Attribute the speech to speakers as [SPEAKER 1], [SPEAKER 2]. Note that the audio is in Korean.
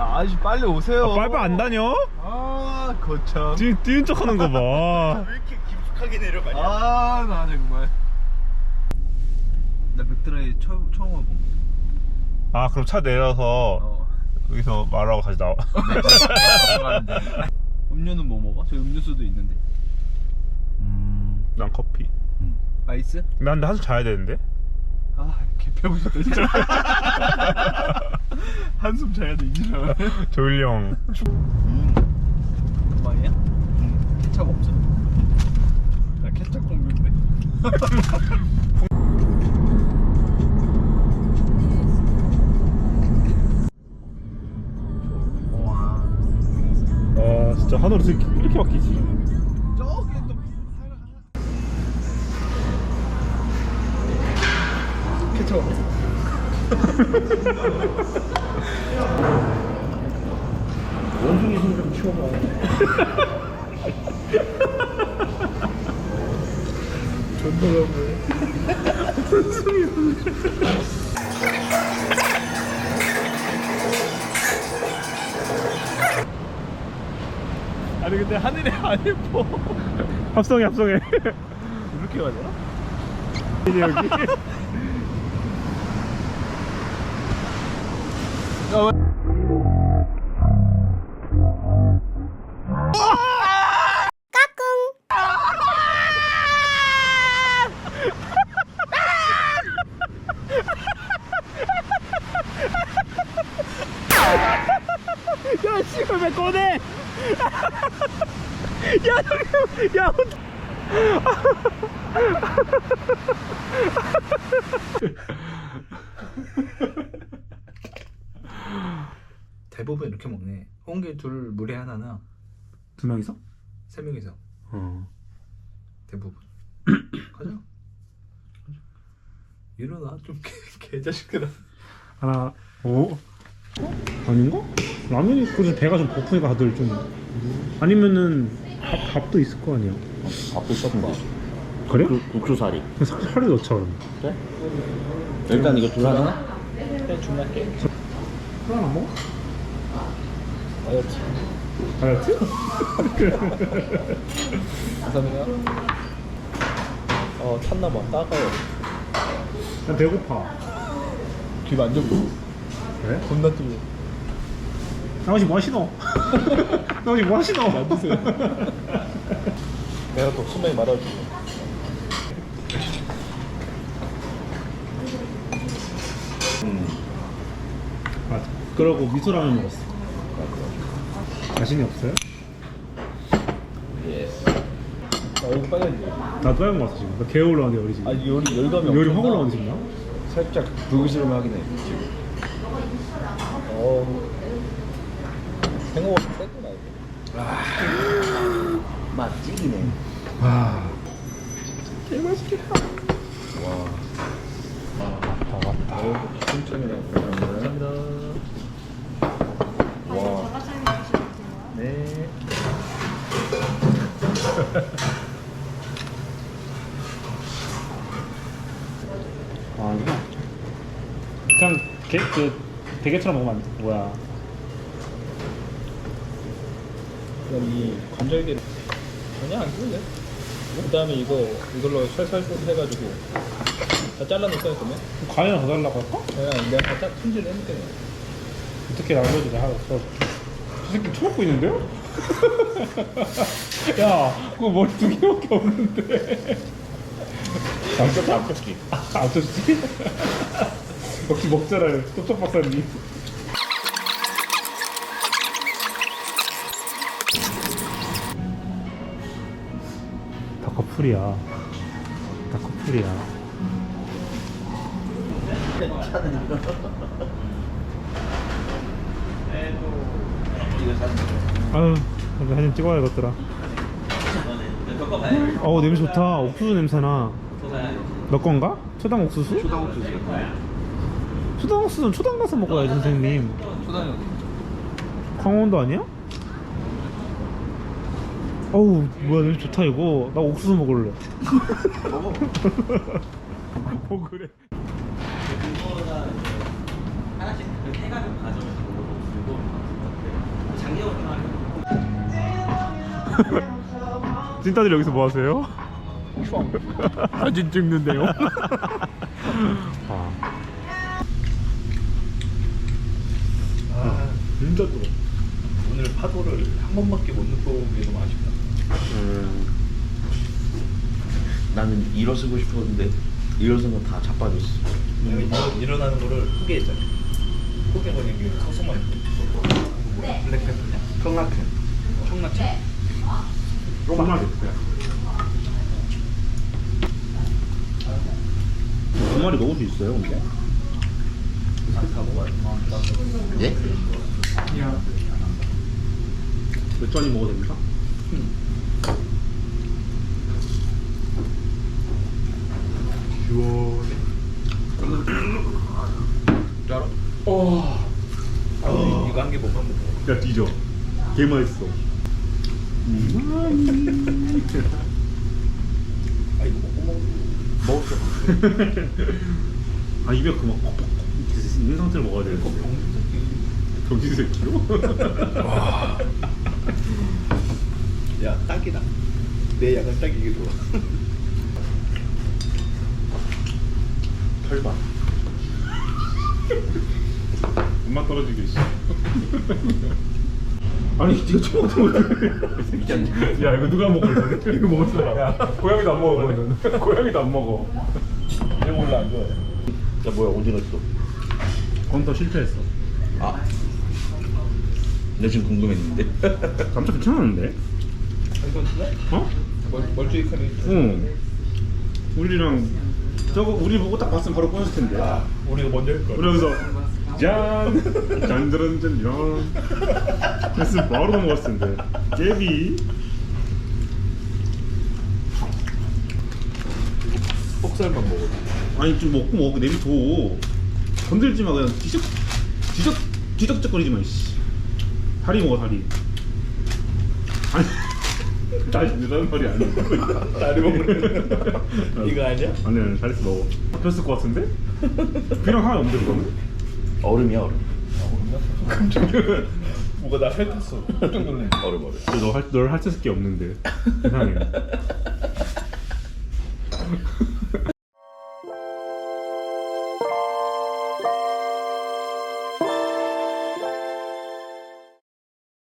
[SPEAKER 1] 아저씨 빨리 오세요.
[SPEAKER 2] 아, 빨빨 안 다녀?
[SPEAKER 1] 아 거참.
[SPEAKER 2] 뛰, 뛰는 척 하는 거 봐.
[SPEAKER 3] 왜 이렇게 깊숙하게 내려가냐?
[SPEAKER 1] 아 나 정말. 나 맥드라이 처음 처음 와봄.
[SPEAKER 2] 아, 그럼 차 내려서
[SPEAKER 1] 어.
[SPEAKER 2] 여기서 말하고 다시 나와.
[SPEAKER 1] 음료는 뭐 먹어? 저 음료수도 있는데.
[SPEAKER 2] 음, 난 커피.
[SPEAKER 1] 아이스?
[SPEAKER 2] 난 근데 한숨 자야 되는데?
[SPEAKER 1] 아 개패보셨다 진짜. 한숨 자야 돼 이제.
[SPEAKER 2] 조일리 형.
[SPEAKER 1] 빵이야? 응. 케찹 없어. 나 케찹 공부인데. 와.
[SPEAKER 2] 아, 진짜 하늘이 이렇게 바뀌지.
[SPEAKER 3] 원숭이 손좀 치워봐.
[SPEAKER 1] 아니 근데 하늘이 안 예뻐.
[SPEAKER 2] 합성해, 합성해.
[SPEAKER 1] 이렇게 가 잖아?
[SPEAKER 2] 이제 여기. 야, 씨발, 왜 꺼내? 야, 저기, 야,
[SPEAKER 3] 대부분 이렇게 먹네. 홍게 둘, 물에 하나나
[SPEAKER 2] 두 명이서?
[SPEAKER 3] 세 명이서
[SPEAKER 2] 어.
[SPEAKER 3] 대부분. 가자. 가자. 일어나 좀 개, 개자식들아.
[SPEAKER 2] 하나, 오? 어? 아닌가? 라면이 그래서 배가 좀 고프니까 다들 좀 아니면은 밥, 밥도 있을 거 아니야
[SPEAKER 4] 밥도 섞어.
[SPEAKER 2] 그래?
[SPEAKER 4] 국- 국수사리.
[SPEAKER 2] 그럼 살을 넣자 그럼
[SPEAKER 4] 그래? 일단 이거 둘 하나?
[SPEAKER 3] 그냥 주문할게.
[SPEAKER 2] 하나 안 먹어?
[SPEAKER 3] 다이어트.
[SPEAKER 2] 다이어트?
[SPEAKER 3] 감사합니다. 어, 탔나봐. 따가워.
[SPEAKER 2] 난 배고파
[SPEAKER 3] 귀 만져보고.
[SPEAKER 2] 그래?
[SPEAKER 3] 겁나 뜨거
[SPEAKER 2] 나머지 뭐 하시노? 나머지 뭐 하시노?
[SPEAKER 3] 만드세요. 내가 또 순간히 말아줄게.
[SPEAKER 2] 맞아 그러고 미소라면 먹었어 자신이 없어요?
[SPEAKER 3] 아, 여기 빨간데.
[SPEAKER 2] 나도 빨간 거 같아 지금 나 개어 올라왔는데 열이 지금
[SPEAKER 3] 아, 열이, 열감이
[SPEAKER 2] 열이 확
[SPEAKER 3] 엄청나.
[SPEAKER 2] 올라오는데 지금 나?
[SPEAKER 3] 살짝 불그스름 하긴 해, 지금. 어. 생각보다 세구나, 이거.
[SPEAKER 4] 맛 찌기네.
[SPEAKER 2] 와
[SPEAKER 3] 어, 신청이라고. 감사합니다. 와. 네.
[SPEAKER 2] 아 이거 그냥 게, 그 대게처럼 먹으면 안 돼. 뭐야
[SPEAKER 3] 그럼 이 관절기를 전혀 안 쓸래? 그 다음에 이거 이걸로 살살살 해가지고 다 잘라놓을까요 그러면?
[SPEAKER 2] 과연 더 달라고 할까?
[SPEAKER 3] 그냥 내가 다 손질 해놓을게
[SPEAKER 2] 어떻게 알려줘 내가 저, 저 새끼 쳐먹고 있는데요? 야 그거 머리 두 개밖에 없는데
[SPEAKER 4] 앞쪽기.
[SPEAKER 2] 아 아저씨? 역시 먹자라요 똑똑 박사님 다 커플이야 다 커플이야 아유 나도 사진 찍어야겠더라 어우 냄새 좋다 옥수수 냄새나 너 건가? 초당 옥수수?
[SPEAKER 1] 초당 옥수수.
[SPEAKER 2] 초당 옥수수는 초당 가서 먹어야지 선생님
[SPEAKER 1] 초당이
[SPEAKER 2] 강원도 아니야? 어우 뭐야 냄새 좋다 이거 나 옥수수 먹을래
[SPEAKER 1] 먹어.
[SPEAKER 2] 뭐 그래
[SPEAKER 4] 하나씩 해가지고 가져오시
[SPEAKER 2] 찐따들 여기서 뭐 하세요? 사진 찍는데요. 아,
[SPEAKER 3] 아
[SPEAKER 2] 진짜 뜨거.
[SPEAKER 3] 오늘 파도를 한 번밖에 못 느껴본 게 너무 아쉽다
[SPEAKER 2] 음,
[SPEAKER 4] 나는 일어서고 싶었는데 일어서는 다 자빠졌어.
[SPEAKER 3] 내가 일어, 일어나는 거를 포기했잖아 포기해버린 게 소소만 있고 이거 뭐야 블랙페퍼냐? 청라펜 청라차
[SPEAKER 2] 조금만
[SPEAKER 4] 두 마리 먹을 수 있어요, 근데?
[SPEAKER 3] 다
[SPEAKER 4] 예?
[SPEAKER 2] 맥주 한입 먹어도 됩니까?
[SPEAKER 3] 시원해 짜라 어. 아, 이거 한 개 먹으면
[SPEAKER 2] 야 뒤져. 개 맛있어.
[SPEAKER 3] 아 이거 먹고 먹어 먹었어
[SPEAKER 2] 아 입에 그만 퍽퍽 있는 상태로 먹어야 되는데. 정신 새끼로?
[SPEAKER 3] 야 딱이다 내 약은 딱 이게 좋아
[SPEAKER 4] 털밥.
[SPEAKER 2] 엄마 떨어지게 씨. 아니 네가 처음 먹던 거야 이거 누가 먹을 거야? 이거 먹을 사람 야 고양이도 안 먹어 고양이도 안 먹어
[SPEAKER 3] 내가 원래 안 좋아해
[SPEAKER 4] 야, 뭐야, 어디 갔어?
[SPEAKER 2] 건더 실패했어
[SPEAKER 4] 아. 내 지금 궁금했는데.
[SPEAKER 2] 감자 괜찮았는데?
[SPEAKER 3] 그래?
[SPEAKER 2] 어?
[SPEAKER 3] 멀, 카네
[SPEAKER 2] 응 우리랑 저거 우리 보고 딱 봤으면 바로 꺼냈을 텐데
[SPEAKER 3] 아 우리가 먼저 할걸
[SPEAKER 2] 그러면서 짠! 짠. 했으면 바로 넘어갔을 텐데. 깨비.
[SPEAKER 3] 폭살만 먹어
[SPEAKER 2] 아니 좀 먹고 먹고 내비둬 건들지 마. 그냥 뒤적 뒤적 뒤적적거리지 마 씨. 다리 먹어 다리. 아니 다시 내라는 말이 아니야.
[SPEAKER 3] 다리 먹으래 이거 아니야?
[SPEAKER 2] 아니 아니 잘했어 먹어. 잡혔을 것 같은데? 그냥 하나 없는데 그거는?
[SPEAKER 4] 얼음이야, 얼음.
[SPEAKER 3] 뭐가 나 핥았어 깜짝 놀랐네
[SPEAKER 4] 얼음, 얼음.
[SPEAKER 2] 너할널 핥을 게 없는데 세상에